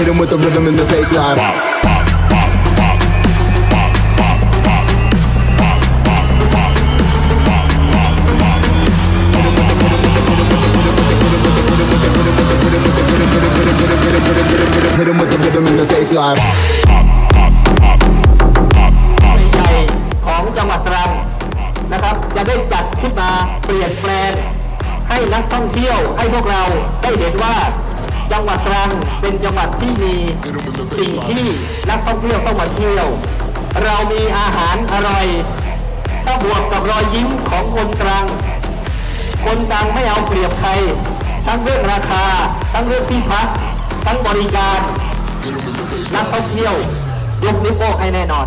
Hit him with the rhythm in the face line. Hit him with the rhythm in the face line. ใหญ่ของจังหวัดตรังนะครับ จะได้จัดขึ้นมาเปลี่ยนแปลงให้นักท่องเที่ยวให้พวกเราได้เห็นว่า จังหวัดตรังเป็นจังหวัดที่มีสิ่งที่นักท่องเที่ยวต้องมาเที่ยว เรามีอาหารอร่อย ถ้าบวกกับรอยยิ้มของคนตรัง คนตรังไม่เอาเปรียบใคร ทั้งเรื่องราคา ทั้งเรื่องที่พัก ทั้งบริการ นักท่องเที่ยวยกนิ้วโป้งให้แน่นอน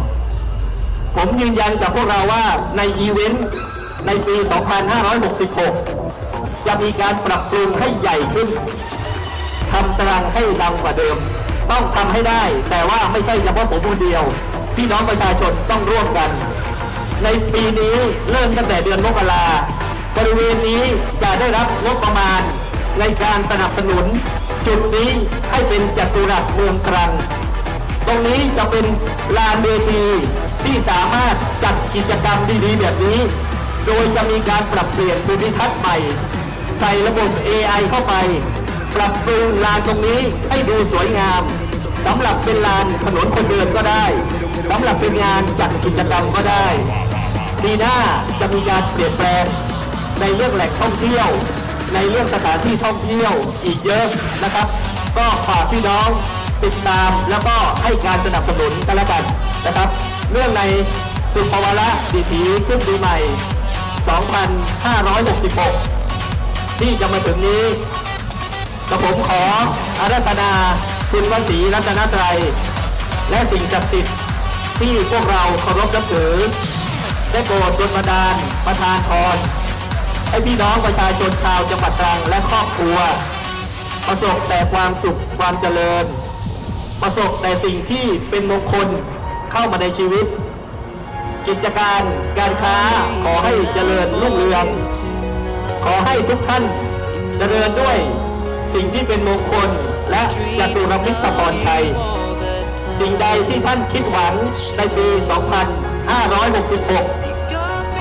ผมยืนยันกับพวกเราว่าในอีเวนต์ในปี 2566 จะมีการปรับปรุงให้ใหญ่ขึ้น ทำตรังให้ดังกว่าเดิม ต้องทำให้ได้ แต่ว่าไม่ใช่เฉพาะผมคนเดียว พี่น้องประชาชนต้องร่วมกัน ในปีนี้เริ่มตั้งแต่เดือนมกราบริเวณนี้จะได้รับงบประมาณ ในการสนับสนุน จุดนี้ให้เป็นจัตุรัสเมืองตรัง ตรงนี้จะเป็นลานเวทีที่สามารถจัดกิจกรรมดีๆแบบนี้ โดยจะมีการปรับเปลี่ยนภูมิทัศน์ใหม่ ใส่ระบบ AI เข้าไป ปรับปรุงลานตรงนี้ให้ดูสวยงามสำหรับเป็นลานถนนคนเดินก็ได้สำหรับเป็นงานจัดกิจกรรมก็ได้ปีหน้าจะมีการเปลี่ยนแปลงในเรื่องแหล่งท่องเที่ยว ในเรื่องสถานที่ท่องเที่ยวอีกเยอะนะครับ ก็ฝากพี่น้องติดตามแล้วก็ให้การสนับสนุนกันแล้วกันนะครับ เรื่องในสุภาวะดีถีขึ้นปีใหม่ 2566 ที่จะมาถึงนี้ กระผมขออาราธนาคุณวสีรัตนตรัย และสิ่งศักดิ์สิทธิ์ที่พวกเราเคารพนับถือ ได้โปรดดลบันดาลประทานพรให้พี่น้องประชาชนชาวจังหวัดตรังและครอบครัว ประสบแต่ความสุขความเจริญ ประสบแต่สิ่งที่เป็นมงคลเข้ามาในชีวิต กิจการการค้าขอให้เจริญรุ่งเรือง ขอให้ทุกท่านเจริญด้วย สิ่งที่เป็นมงคลและจตุรมิตรพรชัย สิ่งใดที่ท่านคิดหวังในปี 2566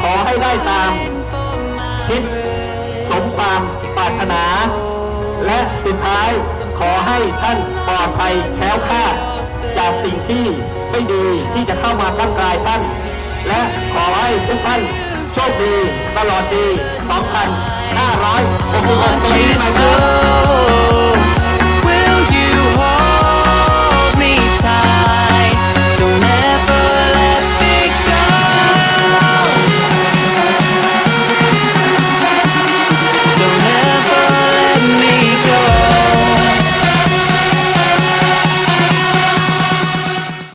ขอให้ได้ตาม คิดสมความปรารถนา และสุดท้ายขอให้ท่านปลอดภัยแค้วค่าจากสิ่งที่ไม่ดีที่จะเข้ามาร่างกายท่าน และขอให้ทุกท่านโชคดีตลอดดี 2,000 500โอ้โห Jesus